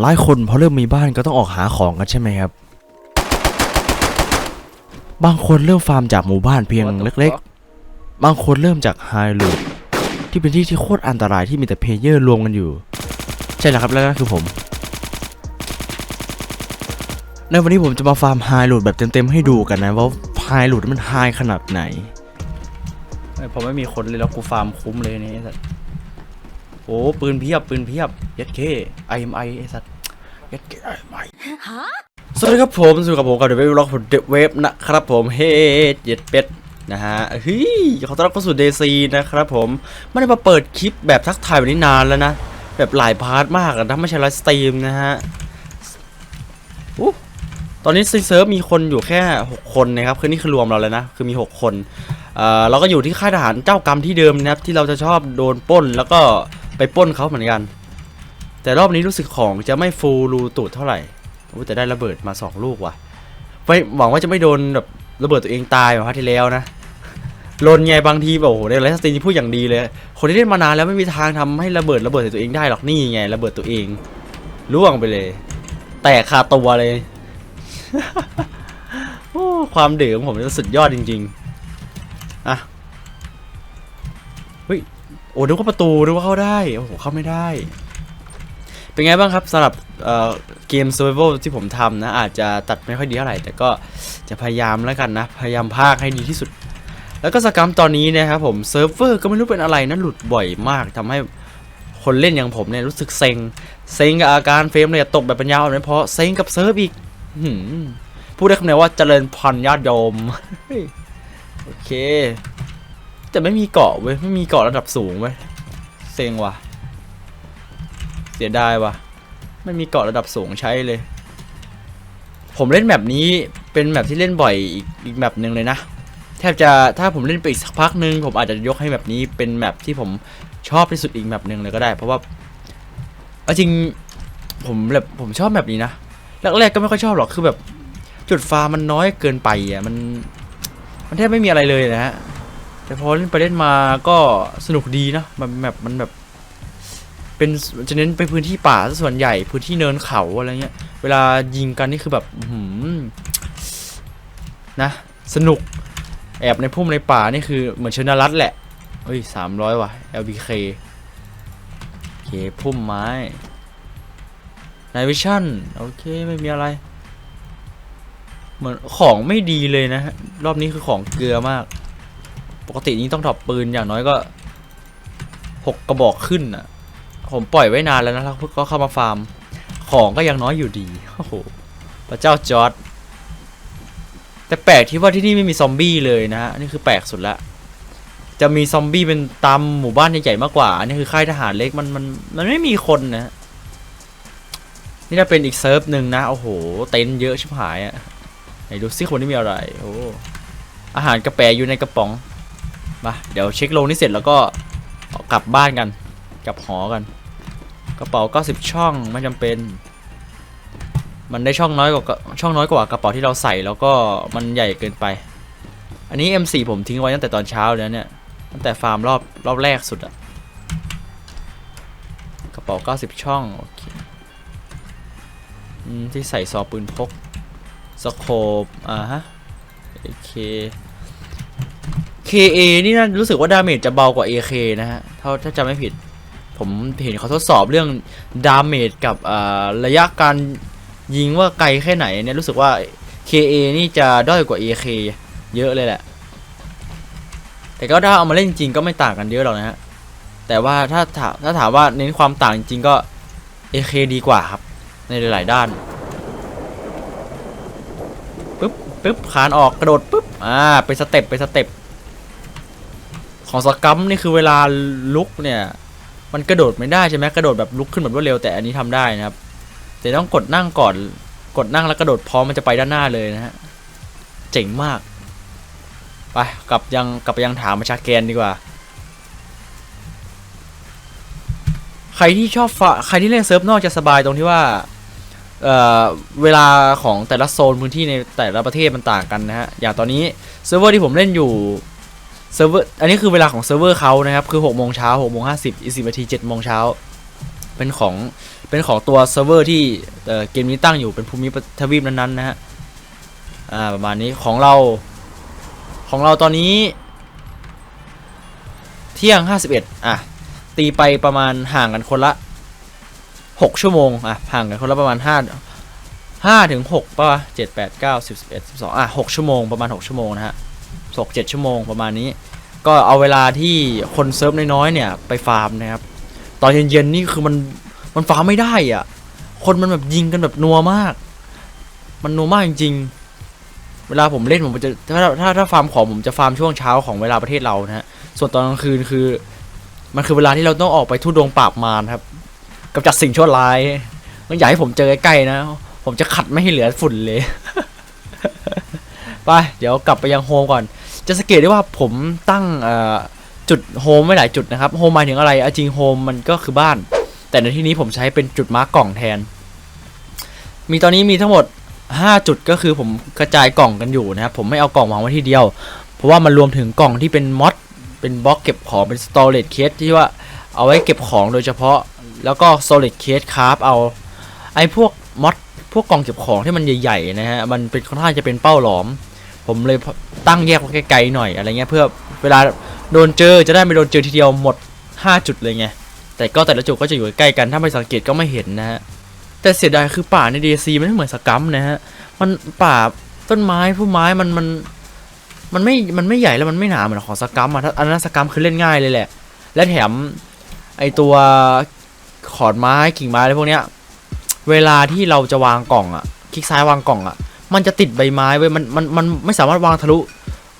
หลายคนพอเริ่มมีบ้านก็ต้องออกหาของกันใช่ไหมครับ บางคนเริ่มฟาร์มจากหมู่บ้านเพียงเล็ก ๆ บางคนเริ่มจากไฮลูดที่เป็นที่ที่โคตรอันตรายที่มีแต่เพลเยอร์รวมกันอยู่ ใช่แล้วครับแล้วก็คือผม ในวันนี้ผมจะมาฟาร์มไฮลูดแบบเต็มๆให้ดูกันนะว่าไฮลูดมันไฮขนาดไหน ผมไม่มีคนเลยแล้วกูฟาร์มคุ้มเลยนี่ไอ้สัส โอ้ปืนเพียบปืนเพียบยัดเคไอเอ็มไอไอ้สัสยัดเคไอเอ็มไอสวัสดีครับผมสวัสดีครับผมกับเดวิดล็อกผมเดเวฟนะครับผมเฮ้เย็ดเป็ดนะฮะเฮ้ยขอต้อนรับเข้าสู่เดซีนะครับผมไม่ได้มาเปิดคลิปแบบทักทายแบบนี้นานแล้วนะ แบบหลายพาร์ทมากอะถ้าไม่ใช่ไลฟ์สตรีมนะฮะอู้ตอนนี้ซีเซิร์ฟมีคนอยู่แค่ 6 คนนะครับคือนี่คือรวมเราแล้วนะคือมี 6 คนเอ่อเราก็อยู่ที่ค่ายทหารเจ้ากรรมที่เดิมนะครับที่เราจะชอบโดนปล้นแล้วก็ ไปป้นเขาเหมือนกัน แต่รอบนี้รู้สึกของจะไม่ฟูรูตูดเท่าไหร่แต่ได้ระเบิดมาสองลูกว่ะไว้หวังว่าจะไม่โดนแบบระเบิดตัวเองตายแบบพาร์ทที่แล้วนะลนไงบางทีแบบโอ้โหในไลฟ์สตรีมพูดอย่างดีเลย คนที่เล่นมานานแล้วไม่มีทางทำให้ระเบิดระเบิดใส่ตัวเองได้หรอกนี่ไงระเบิดตัวเองล่วงไปเลย แตกคาตัวเลย ความเดือดของผมสุดยอดจริง ๆ อะ โอ้นึกว่าประตูนึกว่าเข้าได้ โอ้โห เข้าไม่ได้ เป็นไงบ้างครับสำหรับเอ่อเกม survival ที่ผมทำนะ อาจจะตัดไม่ค่อยดีเท่าไหร่ แต่ก็จะพยายามแล้วกันนะ พยายามพากให้ดีที่สุด แล้วก็สกรรมตอนนี้นะครับผมเซิร์ฟเวอร์ก็ไม่รู้เป็นอะไรนะ หลุดบ่อยมากทำให้คนเล่นอย่างผมเนี่ยรู้สึกเซ็ง เซ็งกับอาการเฟรมเลยตกแบบปัญญาอ่อนไม่พอเซ็งกับเซิร์ฟอีกพูดได้คำเดียวว่าเจริญพรญาติโยมโอเค แต่ไม่มีเกาะเว้ย ไม่มีเกาะระดับสูงเว้ย เซ็งว่ะ เสียดายว่ะ ไม่มีเกาะระดับสูงใช้เลย ผมเล่นแบบนี้เป็นแบบที่เล่นบ่อยอีกอีกแบบหนึ่งเลยนะ แทบจะถ้าผมเล่นไปอีกสักพักหนึ่งผมอาจจะยกให้แบบนี้เป็นแมปที่ผมชอบที่สุดอีกแมปหนึ่งเลยก็ได้ เพราะว่าเอาจริงผมแบบผมชอบแบบนี้นะแรกๆก็ไม่ค่อยชอบหรอกคือแบบจุดฟาร์มมันน้อยเกินไปอะมัน มันแทบไม่มีอะไรเลยนะฮะ แต่พอเล่นไปเล่นมาก็สนุกดีนะมันแบบมันแบบ เป็นจะเน้นไปพื้นที่ป่าซะส่วนใหญ่พื้นที่เนินเขาอะไรเงี้ย เวลายิงกันนี่คือแบบหือนะ สนุกแอบในพุ่มในป่านี่คือเหมือนเชนารัตแหละเฮ้ยสามร้อยว่ะ LBK โอเคพุ่มไม้นายวิชั่นโอเคไม่มีอะไร เหมือนของไม่ดีเลยนะ รอบนี้คือของเกลือมาก ปกตินี้ต้องถอดปืนอย่างน้อยก็หกกระบอกขึ้นอะ ผมปล่อยไว้นานแล้วนะแล้วก็เข้ามาฟาร์ม ของก็ยังน้อยอยู่ดี โอ้โห พระเจ้าจอร์ดแต่แปลกที่ว่าที่นี่ไม่มีซอมบี้เลยนะฮะ นี่คือแปลกสุดละ จะมีซอมบี้เป็นตามหมู่บ้านใหญ่ๆมากกว่า อันนี้คือค่ายทหารเล็กมันมันมันไม่มีคนนะนี่ถ้าเป็นอีกเซิร์ฟหนึ่งนะ โอ้โห เต็นเยอะชิบหายอะไหนดูซิคนนี้มีอะไร โอ้ อาหารกระแปอยู่ในกระป๋อง มาเดี๋ยวเช็คโลงนี่เสร็จแล้วก็กลับบ้านกัน กลับหอกัน กระเป๋า 90 ช่องไม่จำเป็น มันได้ช่องน้อยกว่าช่องน้อยกว่ากระเป๋าที่เราใส่แล้วก็มันใหญ่เกินไป อันนี้ M4 ผมทิ้งไว้ตั้งแต่ตอนเช้าแล้วเนี่ยตั้งแต่ฟาร์มรอบรอบแรกสุดอะกระเป๋า 90 ช่องโอเคอที่ใส่ซอปืนพกสโคปอ่าฮะโอเค KA นี่นะรู้สึกว่าดาเมจจะเบากว่า AK นะฮะถ้าถ้าจำไม่ผิด ผมเห็นเขาทดสอบเรื่องดาเมจกับระยะการยิงว่าไกลแค่ไหนเนี่ยรู้สึกว่า KA นี่จะด้อยกว่า AK เยอะเลยแหละ แต่ก็ถ้าเอามาเล่นจริงก็ไม่ต่างกันเยอะหรอกนะฮะ แต่ว่าถ้าถามถ้าถามว่าเน้นความต่างจริงก็ AK ดีกว่าครับ ในหลายๆด้านปึ๊บปึ๊บคานออกกระโดดปึ๊บอ่าไปสเต็ปไปสเต็ป ของสกัมนี่คือเวลาลุกเนี่ย มันกระโดดไม่ได้ใช่ไหมกระโดดแบบลุกขึ้นแบบรวดเร็วแต่อันนี้ทำได้นะครับ แต่ต้องกดนั่งก่อนกดนั่งแล้วกระโดดพร้อมมันจะไปด้านหน้าเลยนะฮะเจ๋งมากไปกลับยังกลับไปยังถามมาชาแกนดีกว่า ใครที่ชอบฟะใครที่เล่นเซิร์ฟนอกจะสบายตรงที่ว่าเอ่อเวลาของแต่ละโซนพื้นที่ในแต่ละประเทศมันต่างกันนะฮะ อย่างตอนนี้เซิร์ฟเวอร์ที่ผมเล่นอยู่ เซิร์ฟเวอร์อันนี้คือเวลาของเซิร์ฟเวอร์เขานะครับคือ6โมงเช้า6โมง50อีก10นาที7โมงเช้าเป็นของเป็นของตัวเซิร์ฟเวอร์ที่เอ่อเกมนี้ตั้งอยู่เป็นภูมิทวีปนั้นๆนะฮะอ่าประมาณนี้ของเราของเราตอนนี้ เที่ยง 51 อะ ตีไปประมาณห่างกันคนละ 6 ชั่วโมง อะ ห่างกันคนละประมาณ 5 5ถึง6ป่ะ7 8 9 10 11 12 อะ 6 ชั่วโมง ประมาณ 6 ชั่วโมงนะฮะ 6 7 ชั่วโมงประมาณนี้ ก็เอาเวลาที่คนเซิร์ฟน้อยๆเนี่ยไปฟาร์มนะครับ ตอนเย็นๆนี่คือมันมันฟาร์มไม่ได้อะ คนมันแบบยิงกันแบบนัวมาก มันนัวมากจริง ๆ เวลาผมเล่นผมจะถ้าถ้าถ้าฟาร์มของผมจะฟาร์มช่วงเช้าของเวลาประเทศเรานะฮะ ส่วนตอนกลางคืนคือ มันคือเวลาที่เราต้องออกไปทุดงปราบมารครับกำจัดสิ่งชั่วร้ายมันอยากให้ผมเจอใกล้ๆนะ ผมจะขัดไม่ให้เหลือฝุ่นเลย ไป เดี๋ยวกลับไปยังโฮมก่อน จะสังเกตได้ว่าผมตั้งจุดโฮมไว้หลายจุดนะครับโฮมหมายถึงอะไรอจริงโฮมมันก็คือบ้าน แต่ในที่นี้ผมใช้เป็นจุดมาร์กกล่องแทน มีตอนนี้มีทั้งหมด 5 จุดก็คือผมกระจายกล่องกันอยู่นะครับผมไม่เอากล่องวางไว้ที่เดียว เพราะว่ามันรวมถึงกล่องที่เป็นมอดเป็นบล็อกเก็บของเป็น storage case ที่ว่าเอาไว้เก็บของโดยเฉพาะแล้วก็ storage case คราฟเอาไอ้พวกมอดพวกกล่องเก็บของที่มันใหญ่ๆนะฮะมันเป็นค่อนข้างจะเป็นเป้าหลอม ผมเลยตั้งแยกไว้ไกลๆหน่อยอะไรเงี้ยเพื่อเวลาโดนเจอจะได้ไม่โดนเจอทีเดียวหมด 5 จุดเลยไงแต่ก็แต่ละจุดก็จะอยู่ใกล้กันถ้าไม่สังเกตก็ไม่เห็นนะฮะแต่เสียดายคือป่าใน DSC มันไม่เหมือนสกัมนะฮะมันป่าต้นไม้ผู้ไม้มันมันมันไม่มันไม่ใหญ่แล้วมันไม่หนาเหมือนของสกัมอะถ้าอันนั้นสกัมคือเล่นง่ายเลยแหละ และแถมไอตัวขอนไม้กิ่งไม้อะไรพวกเนี้ย เวลาที่เราจะวางกล่องอะ คลิกซ้ายวางกล่องอะ มันจะติดใบไม้ไว้ยมันมันมันไม่สามารถวางทะลุ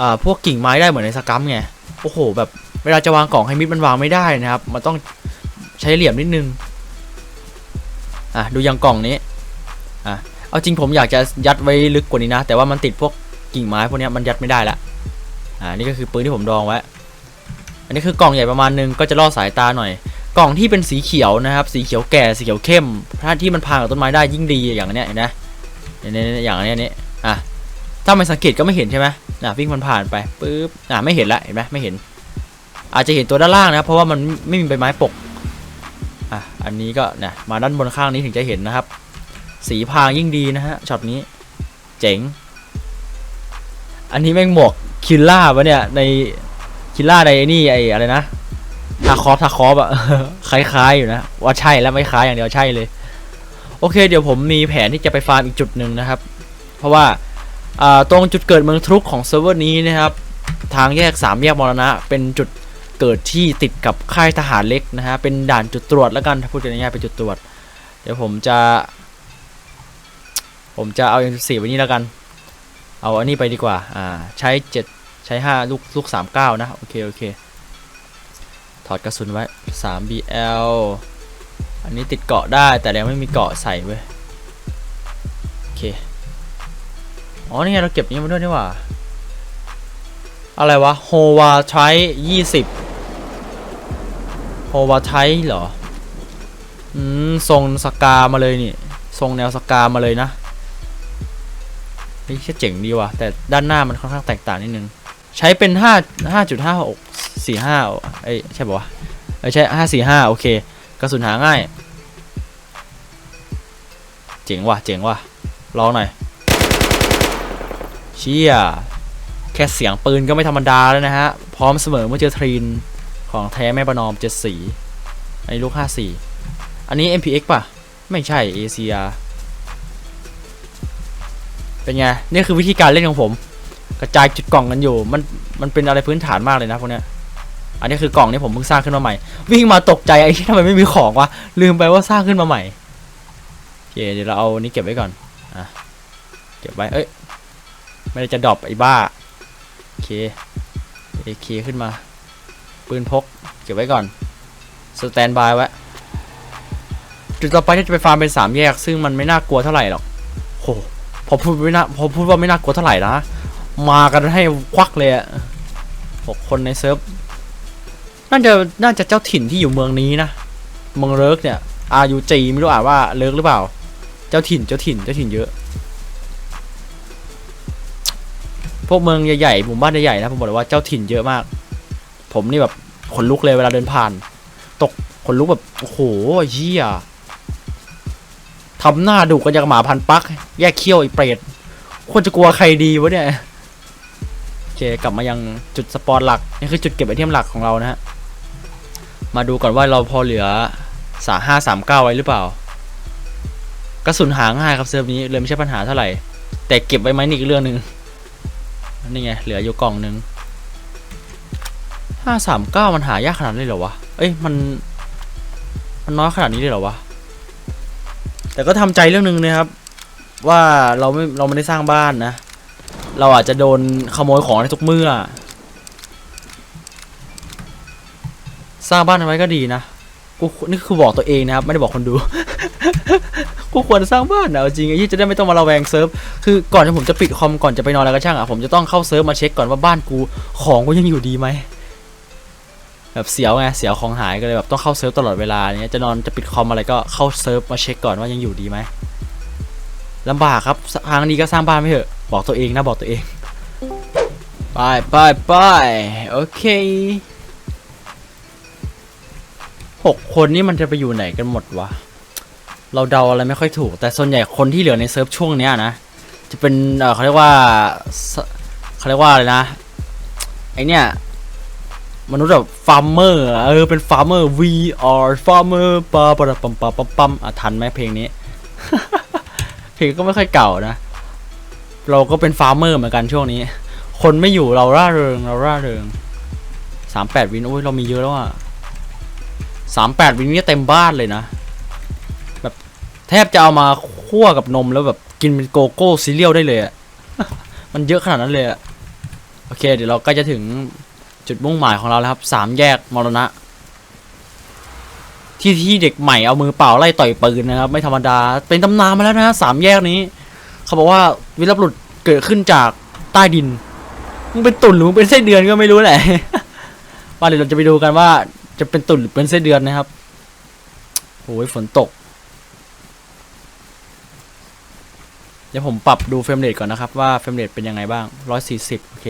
อ่าพวกกิ่งไม้ได้เหมือนในสกัมไงโอ้โห แบบเวลาจะวางกล่องให้มิดมันวางไม่ได้นะครับ มันต้องใช้เหลี่ยมนิดนึงอะดูยังกล่องนี้อะเอาจริงผมอยากจะยัดไว้ลึกกว่านี้นะ แต่ว่ามันติดพวกกิ่งไม้พวกนี้มันยัดไม่ได้ละอ่านี่ก็คือปืนที่ผมดองไว้อันนี้คือกล่องใหญ่ประมาณนึงก็จะล่อสายตาหน่อย กล่องที่เป็นสีเขียวนะครับ สีเขียวแก่สีเขียวเข้มถ้าที่มันพางกับต้นไม้ได้ยิ่งดีอย่างเนี้ยเห็นไหม เนี่ยอย่างนี้นี้อะถ้าไม่สังเกตก็ไม่เห็นใช่ไหมอะวิ่งมันผ่านไปปุ๊บอะไม่เห็นละเห็นไหมไม่เห็น อาจจะเห็นตัวด้านล่างนะเพราะว่ามันไม่มีใบไม้ปกอะอันนี้ก็เนี่ยมาด้านบนข้างนี้ถึงจะเห็นนะครับ สีพรางยิ่งดีนะฮะช็อตนี้ เจ๋ง อันนี้แม่งหมวกคิลล่าปะเนี่ยในคิลล่าในนี่ไออะไรนะทาคอฟทาคอฟอะคล้ายๆอยู่นะว่าใช่แล้วไม่คล้ายอย่างเดียวใช่เลย โอเค เดี๋ยวผมมีแผนที่จะไปฟาร์มอีกจุดหนึ่งนะครับ เพราะว่าตรงจุดเกิดเมืองทรุกของเซิร์ฟเวอร์นี้นะครับ ทางแยกสามแยกมรณะ เป็นจุดเกิดที่ติดกับค่ายทหารเล็กนะฮะ เป็นด่านจุดตรวจแล้วกันถ้าพูดง่ายๆเป็นจุดตรวจ เดี๋ยวผมจะ ผมจะเอา M14 ไว้นี่แล้วกัน เอาอันนี้ไปดีกว่า อ่า ใช้เจ็ดใช้ห้าลูกลูกสามเก้านะ โอเค โอเค ถอดกระสุนไว้สาม BL อันนี้ติดเกาะได้แต่ยังไม่มีเกาะใส่เว้ยโอเคอ๋อนี่ไงเราเก็บนี้มาด้วยนี่หว่า อะไรวะโฮวาใช้ยี่สิบโฮวาใช้เหรออืมทรงสกามาเลยนี่ทรงแนวสกามาเลยนะเฮ้ยแค่เจ๋งดีว่ะแต่ด้านหน้ามันค่อนข้างแตกต่างนิดนึง ใช้เป็นห้าห้าจุดห้าหกสี่ห้าเอ้ยใช่ปะวะเอ้ใช่ห้าสี่ห้าโอเค ระสุนหาง่าย เจ๋งว่ะ เจ๋งว่ะ ลองหน่อย เชี่ย แค่เสียงปืนก็ไม่ธรรมดาแล้วนะฮะ พร้อมเสมอเมื่อเจอทรีน ของแท้แม่ประนอมเจ็ดสีอันนี้ลูกห้าสี่อันนี้ MPX ป่ะ ไม่ใช่ ACR เป็นไง นี่คือวิธีการเล่นของผม กระจายจุดกล่องกันอยู่ มัน มันเป็นอะไรพื้นฐานมากเลยนะพวกเนี้ย อันนี้คือกล่องที่ผมเพิ่งสร้างขึ้นมาใหม่ วิ่งมาตกใจไอ้ที่ทำไมไม่มีของวะลืมไปว่าสร้างขึ้นมาใหม่โอเคเดี๋ยวเราเอานนี้เก็บไว้ก่อนอะเก็บไว้เอ้ยไม่ได้จะดรอปไอ้บ้าโอเคเอเคขึ้นมา ปืนพก เก็บไว้ก่อนสแตนบายไว้จุดต่อไปที่จะไปฟาร์มเป็นสามแยก ซึ่งมันไม่น่ากลัวเท่าไหร่หรอกโหพอพูดไม่น่าพอพูดว่าไม่น่ากลัวเท่าไหร่นะมากันให้ควักเลยอะหกคนในเซิร์ฟ น่าจะน่าจะเจ้าถิ่นที่อยู่เมืองนี้นะเมืองเลิกเนี่ย RUG ไม่รู้อ่านว่าเลิกหรือเปล่า เจ้าถิ่นเจ้าถิ่นเจ้าถิ่นเยอะ พวกเมืองใหญ่ๆหมู่บ้านใหญ่ๆนะผมบอกเลยว่าเจ้าถิ่นเยอะมาก ผมนี่แบบขนลุกเลยเวลาเดินผ่าน ตกคนลุกแบบโอ้โหเหี้ยทำหน้าดุกันอย่างหมาพันปัก แยกเขี้ยวไอ้เปรตควรจะกลัวใครดีวะเนี่ยโอเคกลับมายังจุดสปอนหลัก นี่คือจุดเก็บไอเทมหลักของเรานะฮะ มาดูก่อนว่าเราพอเหลือสาห้าสามเก้าไว้หรือเปล่า กระสุนหาง่ายครับเซิร์ฟนี้เลยไม่ใช่ปัญหาเท่าไหร่ แต่เก็บไว้ไหมนี่อีกเรื่องหนึ่งนี่ไงเหลืออยู่กล่องหนึ่งห้าสามเก้ามันหายากขนาดนี้เลยหรอวะ เอ้ยมัน มันน้อยขนาดนี้เลยเหรอวะ แต่ก็ทำใจเรื่องหนึ่งนะครับ ว่าเราไม่เราไม่ได้สร้างบ้านนะ เราอาจจะโดนขโมยของในทุกเมื่อ สร้างบ้านเอาไว้ก็ดีนะกูนี่คือบอกตัวเองนะครับไม่ได้บอกคนดู กูควรสร้างบ้านนะจริงไอ้ยี่จะได้ไม่ต้องมาระแวงเซิร์ฟคือก่อนที่ผมจะปิดคอมก่อนจะไปนอนอะไรก็ช่างอะผมจะต้องเข้าเซิร์ฟมาเช็คก่อนว่าบ้านกูของกูยังอยู่ดีไหมแบบเสียวไงเสียวของหายก็เลยแบบต้องเข้าเซิร์ฟตลอดเวลาเนี้ยจะนอนจะปิดคอมอะไรก็เข้าเซิร์ฟมาเช็คก่อนว่ายังอยู่ดีไหมลำบากครับทางนี้ก็สร้างบ้านไม่เถอะบอกตัวเองนะบอกตัวเองไปไปไปโอเค หกคนนี่มันจะไปอยู่ไหนกันหมดวะ เราเดาอะไรไม่ค่อยถูก แต่ส่วนใหญ่คนที่เหลือในเซิร์ฟช่วงเนี้ยนะ จะเป็นเออเขาเรียกว่าเขาเรียกว่าอะไรนะ ไอเนี้ยมนุษย์แบบฟาร์มเมอร์เออเป็นฟาร์มเมอร์ VR farmer ปาปะปัมปัมปัมปัมอะทันไหมเพลงนี้ เพลงก็ไม่ค่อยเก่านะ เราก็เป็นฟาร์มเมอร์เหมือนกันช่วงนี้ คนไม่อยู่เราร่าเริงเราร่าเริงสามแปดวินโอ้ยเรามีเยอะแล้วอะ สามแปดวินนี่เต็มบ้านเลยนะแทบจะเอามาคั่วกับนมแล้วแบบกินเป็นโกโก้ซีเรียลได้เลยอะมันเยอะขนาดนั้นเลยอะโอเค เดี๋ยวเราก็จะถึงจุดมุ่งหมายของเราแล้วครับสามแยกมรณะ ที่ที่เด็กใหม่เอามือเปล่าไล่ต่อยปืนนะครับ ไม่ธรรมดา เป็นตำนานมาแล้วนะสามแยกนี้ เขาบอกว่าวิรบุรุษเกิดขึ้นจากใต้ดินมึงเป็นตุ่นหรือมึงเป็นไส้เดือนก็ไม่รู้แหละว่าเดี๋ยวเราจะไปดูกันว่า จะเป็นตุ่นหรือเป็นไส้เดือนนะครับโอ้ยฝนตก เดี๋ยวผมปรับดูเฟรมเรทก่อนนะครับ ว่าเฟรมเรทเป็นยังไงบ้าง 140 โอเค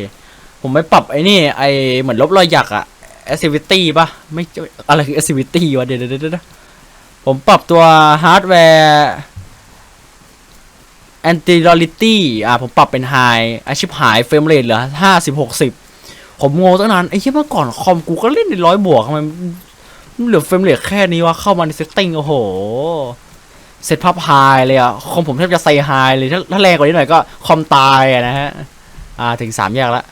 ผมไปปรับไอ้นี่ ไอเหมือนลบรอยหยักอะ activity ป่ะไม่อะไรคือ activity วะเดี๋ยวเดี๋ยวเดี๋ยวผมปรับตัวฮาร์ดแวร์ anti-reality อะผมปรับเป็น high อาชิบหายเฟรมเรทเหลือ 50 60 ผมงงตั้งนานไอ้เหี้ยเมื่อก่อนคอมกูก็เล่นในร้อยบวกทำไมมันเหลือเฟรมเรทแค่นี้วะเข้ามาใน setting โอ้โหเซตพับไฮเลยอะคอมผมแทบจะไซไฮเลยถ้าถ้าแรงกว่านี้หน่อยก็คอมตายอะนะฮะอ่าถึงสามแยกล้ว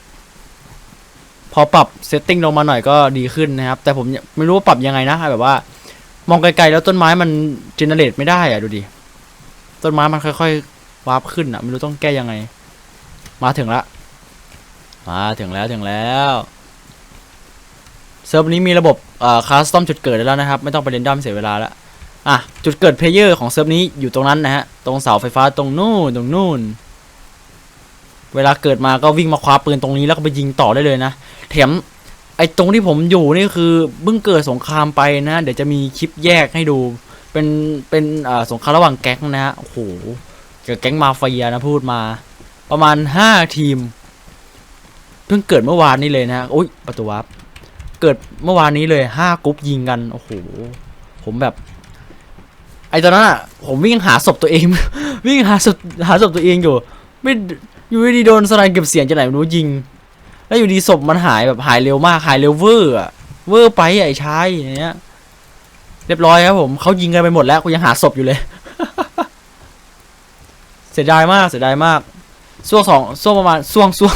พอปรับเซตติ้งลงมาหน่อยก็ดีขึ้นนะครับ แต่ผมไม่รู้ว่าปรับยังไงนะแบบว่า มองไกลๆแล้วต้นไม้มันเจเนเรตไม่ได้อะดูดิต้นไม้มันค่อยๆวาร์ปขึ้นอะไม่รู้ต้องแก้ยังไง มาถึงละ มาถึงแล้วถึงแล้วเซิร์ฟนี้มีระบบเอ่อคัสตอมจุดเกิดได้แล้วนะครับ ไม่ต้องไปเรนดอมเสียเวลาล้วอะจุดเกิดเพลเยอร์ของเซิร์ฟนี้อยู่ตรงนั้นนะฮะตรงเสาไฟฟ้าตรงนู่นตรงนู่น เวลาเกิดมาก็วิ่งมาคว้าปืนตรงนี้แล้วก็ไปยิงต่อได้เลยนะแถมไอ้ตรงที่ผมอยู่นี่คือเพิ่งเกิดสงครามไปนะ เดี๋ยวจะมีคลิปแยกให้ดู เป็นเป็นอ่าสงครามระหว่างแก๊งนะฮะโอ้โหเกิดแก๊งมาเฟียนะพูดมา ประมาณห้าทีม พิ่งเกิดเมื่อวานนี้เลยนะโอ้ยประตูวับเกิดเมื่อวานนี้เลยห้ากรุ๊ปยิงกันโอ้โหผมแบบ ไอตอนนั้นอะผมวิ่งหาศพตัวเอง วิ่งหาศพหาศพตัวเองอยู่ ไม่อยู่ดีโดนสไนเก็บเสียงจากไหนไม่รู้ยิง แล้วอยู่ดีศพมันหายแบบหายเร็วมากหายเร็วเวอร์อะเวอร์ไปไอ้ชายอย่างเงี้ยเรียบร้อยครับผมเขายิงกันไปหมดแล้วกูยังหาศพอยู่เลย เสียดายมากเสียดายมากช่วงสองช่วงประมาณช่วงช่วง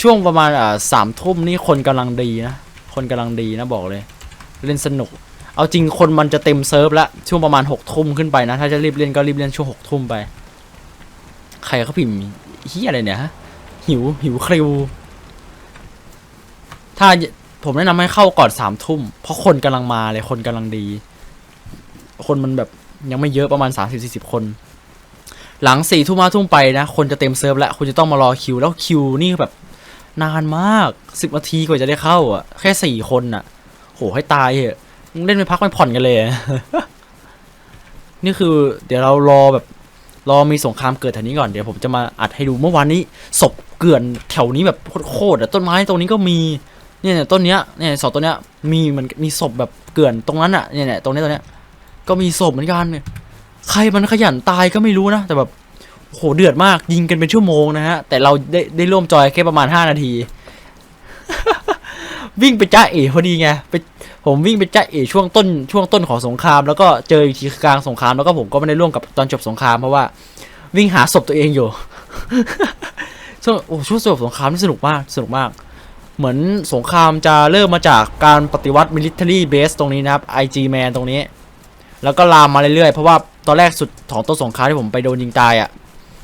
ช่วงประมาณอ่าสามทุ่มนี่คนกำลังดีนะ คนกำลังดีนะบอกเลย เล่นสนุก เอาจริงคนมันจะเต็มเซิร์ฟแล้วช่วงประมาณหกทุ่มขึ้นไปนะ ถ้าจะรีบเล่นก็รีบเล่นช่วงหกทุ่มไป ใครเขาพิมพ์เฮียอะไรเนี่ยฮะหิวหิวคริว ถ้าผมแนะนำให้เข้าก่อนสามทุ่มเพราะคนกำลังมาเลยคนกำลังดี คนมันแบบยังไม่เยอะประมาณสามสิบสี่สิบคน หลังสี่ทุ่มห้าทุ่มไปนะ คนจะเต็มเซิร์ฟแล้วคุณจะต้องมารอคิว แล้วคิวนี่แบบ นานมากสิบนาทีกว่าจะได้เข้าอะ แค่สี่คนอะ โหให้ตายเหอะมึงเล่นไม่พักไม่ผ่อนกันเลย นี่คือ เดี๋ยวเรารอแบบ รอมีสงครามเกิดแถวนี้ก่อนเดี๋ยวผมจะมาอัดให้ดูเมื่อวานนี้ศพเกลื่อนแถวนี้แบบโคตรๆอะต้นไม้ตรงนี้ก็มีเนี่ยเนี่ยต้นเนี้ยเนี่ยเสาต้นเนี้ยมีมันมีศพแบบเกลื่อนตรงนั้นอะเนี่ยเนี่ยตรงนี้ตรงเนี้ยก็มีศพเหมือนกันเนี่ยใครมันขยันตายก็ไม่รู้นะแต่แบบ โหเดือดมากยิงกันเป็นชั่วโมงนะฮะ แต่เราได้ได้ร่วมจอยแค่ประมาณ 5 นาที วิ่งไปจ้าเอ๋พอดีไงไปผมวิ่งไปจ้าเอ๋ช่วงต้นช่วงต้นของสงคราม แล้วก็เจออีกทีกลางสงครามแล้วก็ผมก็ไม่ได้ร่วมกับตอนจบสงครามเพราะว่า วิ่งหาศพตัวเองอยู่ช่วงโอ้ช่วงจบสงครามนี่สนุกมากสนุกมาก เหมือนสงครามจะเริ่มมาจากการปฏิวัติ military base ตรงนี้นะครับ IG man ตรงนี้ แล้วก็ลามมาเรื่อยๆเพราะว่าตอนแรกสุดของต้นสงครามที่ผมไปโดนยิงตายอะ่ะ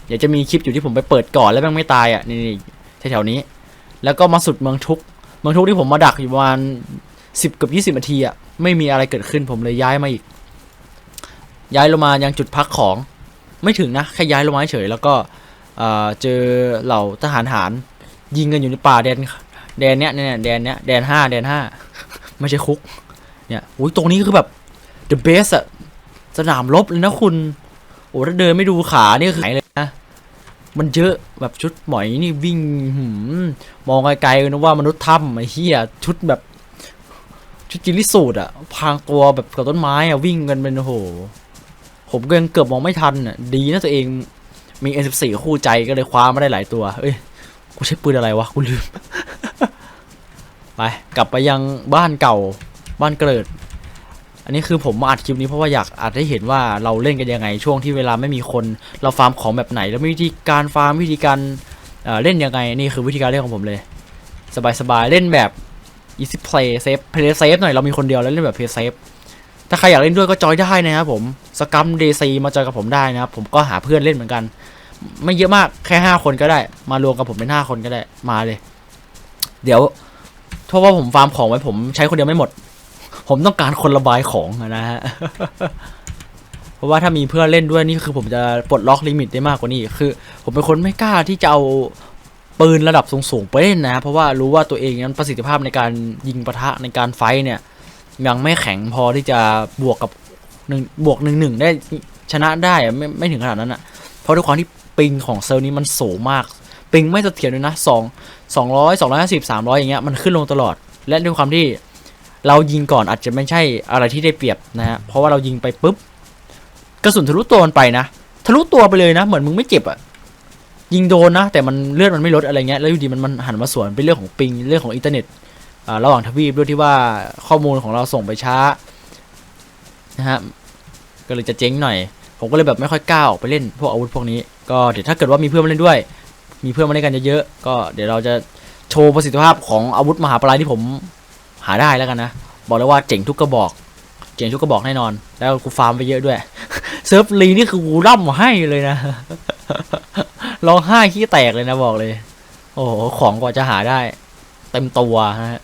เดี๋ยวจะมีคลิปอยู่ที่ผมไปเปิดก่อนแล้วแม่งไม่ตายอะนี่แถวๆนี้ แล้วก็มาสุดเมืองทุกเมืองทุกที่ผมมาดักอยู่ประมาณสิบกับยี่สิบนาทีอะไม่มีอะไรเกิดขึ้นผมเลยย้ายมาอีก ย้ายลงมายังจุดพักของ ไม่ถึงนะแค่ย้ายลงมาเฉยแล้วก็เจอเหล่าทหารหารยิงกันอยู่ในป่าแดนแดนเนี้ยเนี่ยแดนเนี้ยแดนห้าแดนห้าไม่ใช่คุก เนี่ยอุ้ยตรงนี้คือแบบ the best อะสนามรบเลยนะคุณ โอ้ถ้าเดินไม่ดูขานี่คือหายเลย มันเยอะแบบชุดหมอยนี่วิ่งหืมมองไกลๆนึกว่ามนุษย์ถ้ำไอ้เหี้ยชุดแบบ ชุดจิลิสูตรอะพางตัวแบบกับต้นไม้อะวิ่งกันเป็นโอ้โห ผมก็ยังเกือบมองไม่ทันอะดีนะตัวเองมี N14 คู่ใจก็เลยคว้ามาได้หลายตัว เอ้ย กูใช้ปืนอะไรวะ กูลืม ไป กลับไปยังบ้านเก่า บ้านเกิด อันนี้คือผมมาอัดคลิปนี้เพราะว่าอยากอัดให้เห็นว่าเราเล่นกันยังไง ช่วงที่เวลาไม่มีคนเราฟาร์มของแบบไหน แล้ววิธีการฟาร์มวิธีการเเล่นยังไงนี่คือวิธีการเล่นของผมเลย สบายๆเล่นแบบ easy play safe play safe หน่อยเรามีคนเดียวแล้วเล่นแบบ play safe ถ้าใครอยากเล่นด้วยก็จอยได้นะครับผมสกัมเดซีมาจอยกับผมได้นะครับผมก็หาเพื่อนเล่นเหมือนกัน ไม่เยอะมากแค่ห้าคนก็ได้ มารวมกับผมเป็นห้าคนก็ได้มาเลย เดี๋ยวเพราะว่าผมฟาร์มของไว้ผมใช้คนเดียวไม่หมด ผมต้องการคนระบายของนะฮะเพราะว่าถ้ามีเพื่อนเล่นด้วยนี่คือผมจะปลดล็อกลิมิตได้มากกว่านี้คือ ผมเป็นคนไม่กล้าที่จะเอาปืนระดับสูงๆไปเล่นนะเพราะว่ารู้ว่าตัวเองนั้นประสิทธิภาพในการยิงปะทะในการไฟเนี่ย ยังไม่แข็งพอที่จะบวกกับหนึ่งบวกหนึ่งหนึ่งได้ชนะได้ไม่ไม่ถึงขนาดนั้นอะ เพราะด้วยความที่ปิงของเซลล์นี้มันสูงมาก ปิงไม่เสถียรเลยนะสองสองร้อยสองร้อยห้าสิบสามร้อยอย่างเงี้ยมันขึ้นลงตลอด และด้วยความที่ เรายิงก่อนอาจจะไม่ใช่อะไรที่ได้เปรียบนะฮะเพราะว่าเรายิงไปปุ๊บกระสุนทะลุตัวมันไปนะทะลุตัวไปเลยนะ เหมือนมึงไม่เจ็บอะยิงโดนนะ แต่มันเลือดมันไม่ลดอะไรเงี้ยแล้วอยู่ดีมันมันหันมาสวนเป็นเรื่องของปิงเรื่องของอินเทอร์เน็ตระหว่างทวีปด้วยที่ว่าข้อมูลของเราส่งไปช้านะฮะก็เลยจะเจ๊งหน่อย ผมก็เลยแบบไม่ค่อยกล้าออกไปเล่นพวกอาวุธพวกนี้ ก็เดี๋ยวถ้าเกิดว่ามีเพื่อนมาเล่นด้วย มีเพื่อนมาเล่นกันเยอะๆก็เดี๋ยวเราจะโชว์ประสิทธิภาพของอาวุธมหาปลายที่ผม หาได้แล้วกันนะ บอกเลยว่าเจ๋งทุกกระบอก เจ๋งทุกกระบอกแน่นอน แล้วกูฟาร์มไปเยอะด้วย เซิร์ฟลีนี่คือกูร่ำให้เลยนะร้องไห้ขี้แตกเลยนะบอกเลย โอ้โหของกว่าจะหาได้ เต็มตัวฮะ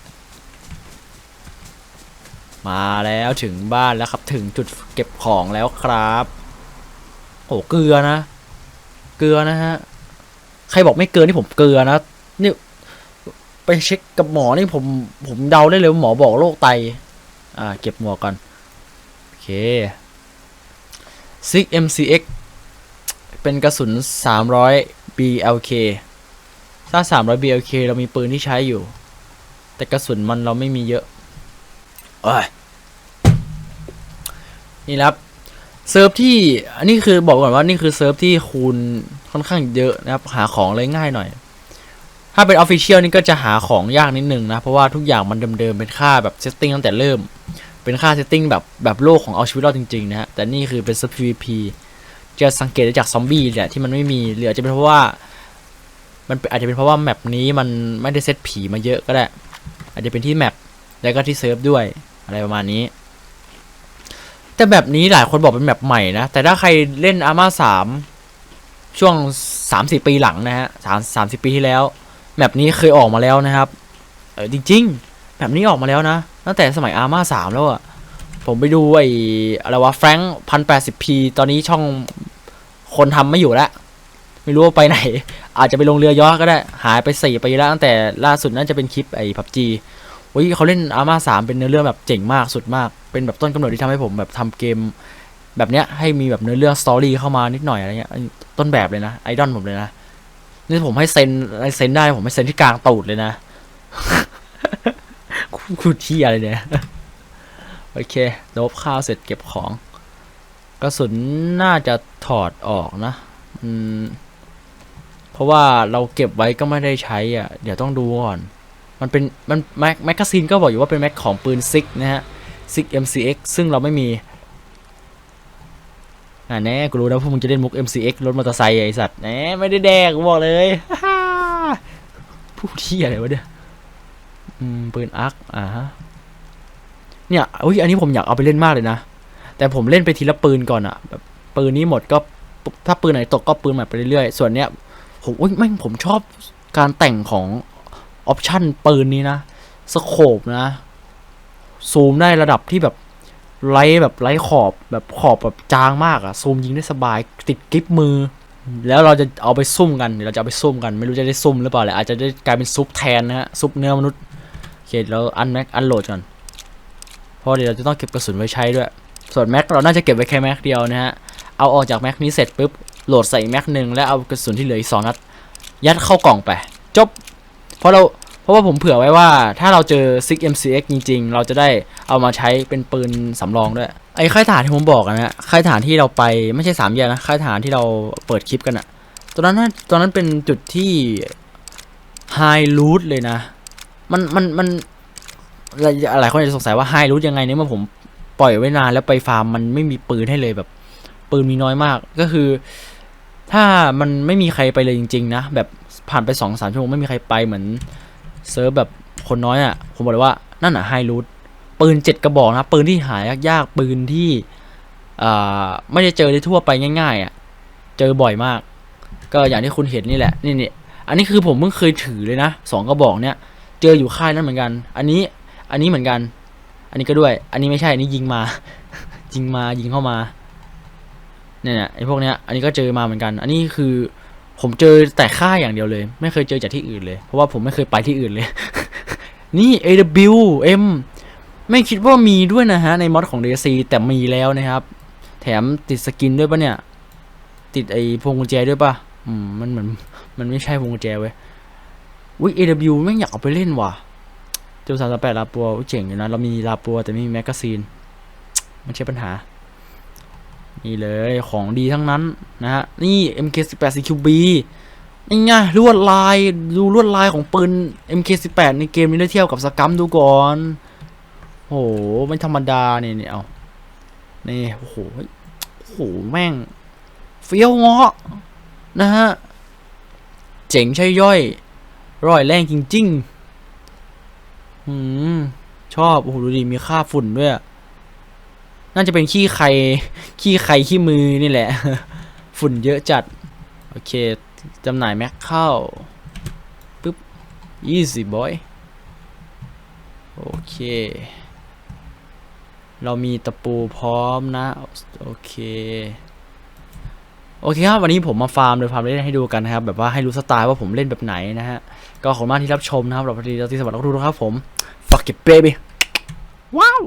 มาแล้วถึงบ้านแล้วครับถึงจุดเก็บของแล้วครับโอ้เกลือนะ เกลือนะฮะ ใครบอกไม่เกลือนี่ผมเกลือนะนี่ ไปเช็คกับหมอนี่ผมผมเดาได้เลยว่าหมอบอกโรคไต อ่า เก็บหมวกก่อน โอเค Sig MCX เป็นกระสุน 300 BLK ถ้า 300 BLK เรามีปืนที่ใช้อยู่ แต่กระสุนมันเราไม่มีเยอะเอ้ยนี่ครับเซิร์ฟที่ อันนี้คือบอกก่อนว่านี่คือเซิร์ฟที่คูณค่อนข้างเยอะนะครับ หาของเลยง่ายหน่อย ถ้าเป็นออฟฟิเชียลนี่ก็จะหาของยากนิดนึงนะ เพราะว่าทุกอย่างมันเดิมๆ เป็นค่าแบบเซตติ้งตั้งแต่เริ่ม เป็นค่าเซตติ้งแบบแบบโลกของเอาชีวิตรอดจริงๆนะฮะ แต่นี่คือเป็นซิร์ฟ PVP จะสังเกตได้จากซอมบี้แหละที่มันไม่มีเหรือจะเป็นเพราะว่า มันอาจจะเป็นเพราะว่าแมปนี้มันไม่ได้เซตผีมาเยอะก็ได้ อาจจะเป็นที่แมปแล้วก็ที่เซิร์ฟด้วยอะไรประมาณนี้ แต่แบบนี้หลายคนบอกเป็นแมปใหม่นะ แต่ถ้าใครเล่นอาม่าสามช่วงสามสี่ปีหลังนะฮะสามสามสิบปีที่แล้ว แมปนี้เคยออกมาแล้วนะครับ เออจริงๆแบบนี้ออกมาแล้วนะ ตั้งแต่สมัยอาร์มาสามแล้วอะผมไปดูไอ้อะไรวะแฟรงค์พันแปดสิบพีตอนนี้ช่องคนทำไม่อยู่แล้วไม่รู้ว่าไปไหน อาจจะไปลงเรือยอชต์ก็ได้ หายไปสี่ปีแล้วตั้งแต่ล่าสุดน่าจะเป็นคลิปไอ้พับจีโอ้ยเขาเล่นอาร์มาสามเป็นเนื้อเรื่องแบบเจ๋งมากสุดมาก เป็นแบบต้นกำเนิดที่ทำให้ผมแบบทำเกม แบบเนี้ยให้มีแบบเนื้อเรื่องสตอรี่เข้ามานิดหน่อยอะไรเงี้ยต้นแบบเลยนะไอดอลผมเลยนะ นี่ผมให้เซ็นให้เซ็นได้ผมให้เซ็นที่กลางตูดเลยนะพูดที่อะไรเนี่ย โอเคโดบข้าวเสร็จเก็บของ กระสุนน่าจะถอดออกนะอืมเพราะว่าเราเก็บไว้ก็ไม่ได้ใช้อะ เดี๋ยวต้องดูก่อน มันเป็นมันแม็กแมกกาซีนก็บอกอยู่ว่าเป็นแม็กของปืนซิกนะฮะซิก MCX ซึ่งเราไม่มี อ่าแน่กูรู้นะพวกมึงจะเล่นมุก MCX รถมอเตอร์ไซค์ไอสัตว์แน่ไม่ได้แดกกูบอกเลยพูดที่อะไรวะเนี่ยอืมปืนอาร์คอ่าฮะเนี่ยอุ้ยอันนี้ผมอยากเอาไปเล่นมากเลยนะ แต่ผมเล่นไปทีละปืนก่อนอะแบบปืนนี้หมดก็ถ้าปืนไหนตกก็ปืนใหม่ไปเรื่อยๆ ส่วนเนี้ยผมอุ้ยแม่งผมชอบการแต่งของออปชั่นปืนนี้นะสโคปนะ ซูมได้ระดับที่แบบ ไลท์แบบไลท์ขอบแบบขอบแบบจางมากอะซูมยิงได้สบาย ติดกริปมือ แล้วเราจะเอาไปซุ่มกันเดี๋ยวเราจะเอาไปซุ่มกัน ไม่รู้จะได้ซุ่มหรือเปล่าแหละอาจจะได้กลายเป็นซุปแทนนะฮะซุปเนื้อมนุษย์โอเคเราอันแม็กอันโหลดก่อนเพราะเดี๋ยวเราจะต้องเก็บกระสุนไว้ใช้ด้วย ส่วนแม็กเราน่าจะเก็บไว้แค่แม็กเดียวนะฮะเอาออกจากแม็กนี้เสร็จปุ๊บโหลดใส่แม็กหนึ่งแล้วเอากระสุนที่เหลืออีกสองนัดยัดเข้ากล่องไป จบเพราะเรา เพราะว่าผมเผื่อไว้ว่าถ้าเราเจอ 6 MCX จริง ๆ เราจะได้เอามาใช้เป็นปืนสำรองด้วย ไอ้ค่ายทหารที่ผมบอกอะนะค่ายทหารที่เราไปไม่ใช่สามแยกนะค่ายทหารที่เราเปิดคลิปกันอะตอนนั้นตอนนั้นเป็นจุดที่ไฮรูทเลยนะ มันมันมันหลายหลายคนอาจจะสงสัยว่าไฮรูทยังไงเนี่ยเมื่อผมปล่อยไว้นานแล้วไปฟาร์มมันไม่มีปืนให้เลยแบบ ปืนมีน้อยมากก็คือ ถ้ามันไม่มีใครไปเลยจริง ๆ นะ แบบผ่านไปสองสามชั่วโมงไม่มีใครไปเหมือน เซิร์ฟแบบคนน้อยอะ่ะ ผมบอกเลยว่านั่นอะไฮรูทปืนเจ็ดกระบอกนะปืนที่หายากปืนที่อ่าไม่ได้เจอได้ทั่วไปง่าย ๆอะ่ะเจอบ่อยมาก ก็อย่างที่คุณเห็นนี่แหละนี่นี่อันนี้คือผมเพิ่งเคยถือเลยนะสองกระบอกเนี่ย เจออยู่ค่ายนั้นเหมือนกัน อันนี้อันนี้เหมือนกัน อันนี้ก็ด้วย อันนี้ไม่ใช่อันนี้ยิงมายิงมายิงเข้ามาเนี่ยเนี่ยไอ้พวกเนี้ยอันนี้ก็เจอมาเหมือนกัน อันนี้คือ ผมเจอแต่ค่าอย่างเดียวเลย ไม่เคยเจอจากที่อื่นเลย เพราะว่าผมไม่เคยไปที่อื่นเลย นี่ AWM ไม่คิดว่ามีด้วยนะฮะ ในมอดของ DC แต่มีแล้วนะครับ แถมติดสกินด้วยปะเนี่ย ติดไอ้พวงกุญแจด้วยปะอืมมันเหมือนมันไม่ใช่พวงกุญแจเว้ยอุ้ย AW แม่อยากเอาไปเล่นว่ะเจ้าสามสแปดลาปัวเจ๋งอยู่นะ เรามีลาปัวแต่ไม่มีแมกกาซีน มันใช่ปัญหา นี่เลยของดีทั้งนั้นนะฮะ นี่ MK18 CQB นี่ไงลวดลายดูลวดลายของปืน MK18 ในเกมนี้ได้เที่ยบกับสกัมดูก่อนโห ไม่ธรรมดาเนี่ยเนี่ยเอานี่โอ้โหโอ้โห แม่ง เฟี้ยวเงาะนะฮะ เจ๋งใช่ย่อย ร่อยแรงจริงๆ อืม ชอบ โอ้โห ดูดิ มีค่าฝุ่นด้วยอะ น่าจะเป็นขี้ใครขี้ใครขี้มือนี่แหละ ฝุ่นเยอะจัด โอเคจำหน่ายแม็กเข้าปึ๊บ easy boy โอเค เรามีตะปูพร้อมนะ โอเคโอเคครับ วันนี้ผมมาฟาร์มโดยฟาร์มเล่นให้ดูกันนะครับ แบบว่าให้รู้สไตล์ว่าผมเล่นแบบไหนนะฮะ ก็ขอบคุณมากที่รับชมนะครับเราพอดีเราที่สวัสดีทุกท่านครับผม fuck it baby ว้าว